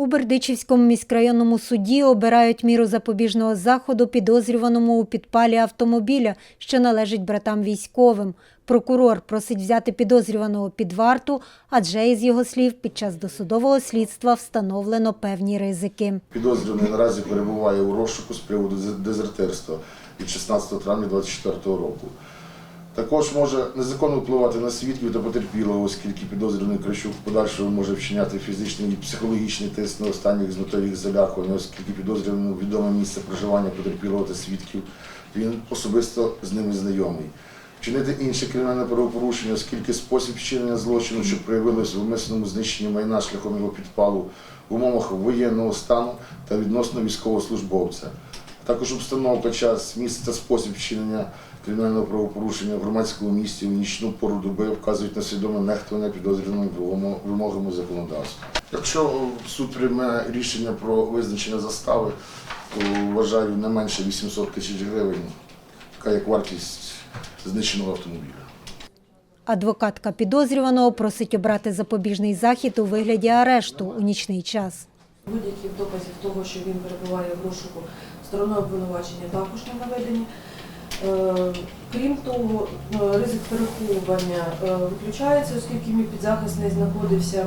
У Бердичівському міськрайонному суді обирають міру запобіжного заходу підозрюваному у підпалі автомобіля, що належить братам військовим. Прокурор просить взяти підозрюваного під варту, адже із його слів під час досудового слідства встановлено певні ризики. Підозрюваний наразі перебуває у розшуку з приводу дезертирства від 16 травня 2024 року. Також може незаконно впливати на свідків та потерпілого, оскільки підозрюваний Кращук в подальшому може вчиняти фізичний і психологічний тиск на останніх з метою їх залякування, оскільки підозрюваному відоме місце проживання потерпілого та свідків, він особисто з ними знайомий. Вчинити інше кримінальне правопорушення, оскільки спосіб вчинення злочину, що проявилось в умисленому знищенні майна шляхом його підпалу в умовах воєнного стану та відносно військовослужбовця. Також обстановка, час, місце та спосіб вчинення кримінального правопорушення в громадському місті у нічну пору доби вказують на свідоме нехтування підозрюваним вимог- вимогами законодавства. Якщо суд прийме рішення про визначення застави, то вважаю не менше 800 тисяч гривень, яка як вартість знищеного автомобіля. Адвокатка підозрюваного просить обрати запобіжний захід у вигляді арешту у нічний час. Будь-яких доказів того, що він перебуває в розшуку стороною обвинувачення, також не наведені. Е, Крім того, е, ризик переховування е, виключається, оскільки мій підзахисний знаходився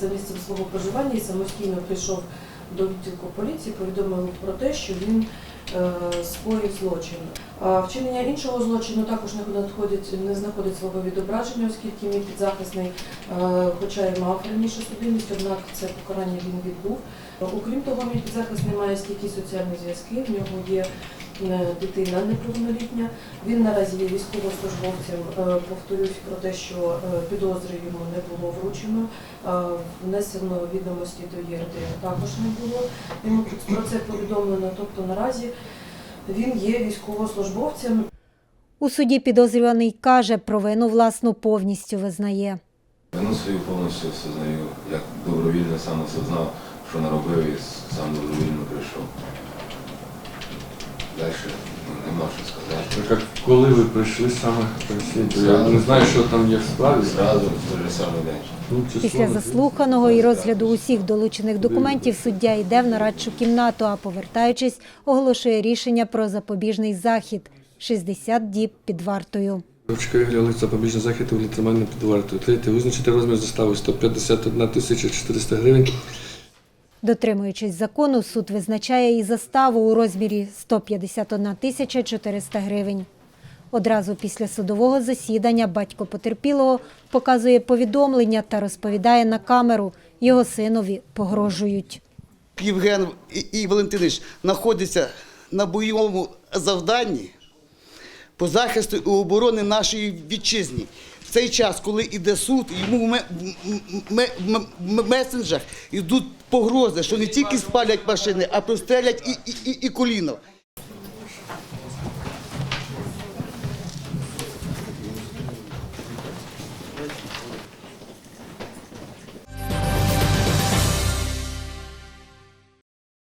за місцем свого проживання і самостійно прийшов до відділку поліції, повідомив про те, що він скоїв злочин. А вчинення іншого злочину також не знаходить, не знаходить свого відображення, оскільки мій підзахисний, е, хоча й мав раніше судимість, однак це покарання він відбув. Окрім того, мій підзахисний має стійкі соціальні зв'язки, в нього є е, дитина неповнолітня. Він наразі є військовослужбовцем. Е, Повторюсь про те, що е, підозри йому не було вручено. Е, Внесено відомості до ЄРДР також не було. Йому про це повідомлено. Тобто наразі він є військовослужбовцем. У суді підозрюваний каже, провину власну повністю визнає. Вину свою повністю все знаю. як добровільно сам осознав, що наробив і сам добровільно прийшов. Далі ну, нема що сказати. Так а коли ви прийшли саме поясніть? Я не знаю, що там є в справі. Зразу в той же самий день. Ну, число Після заслуханого і розгляду усіх долучених документів суддя йде в нарадчу кімнату, а повертаючись, оголошує рішення про запобіжний захід 60 діб під вартою. Чекаю глядали запобіжний захід у літимально під вартою. Третє. Визначити розмір застави 151 тисяча 400 гривень. Дотримуючись закону, суд визначає і заставу у розмірі 151 тисяча 400 гривень. Одразу після судового засідання батько потерпілого показує повідомлення та розповідає на камеру. Його синові погрожують. Євген і, Валентинович знаходяться на бойовому завданні по захисту і оборони нашої вітчизни. Цей час, коли йде суд, йому в месенджах йдуть погрози, що не тільки спалять машини, а прострелять і, і, і, і коліно.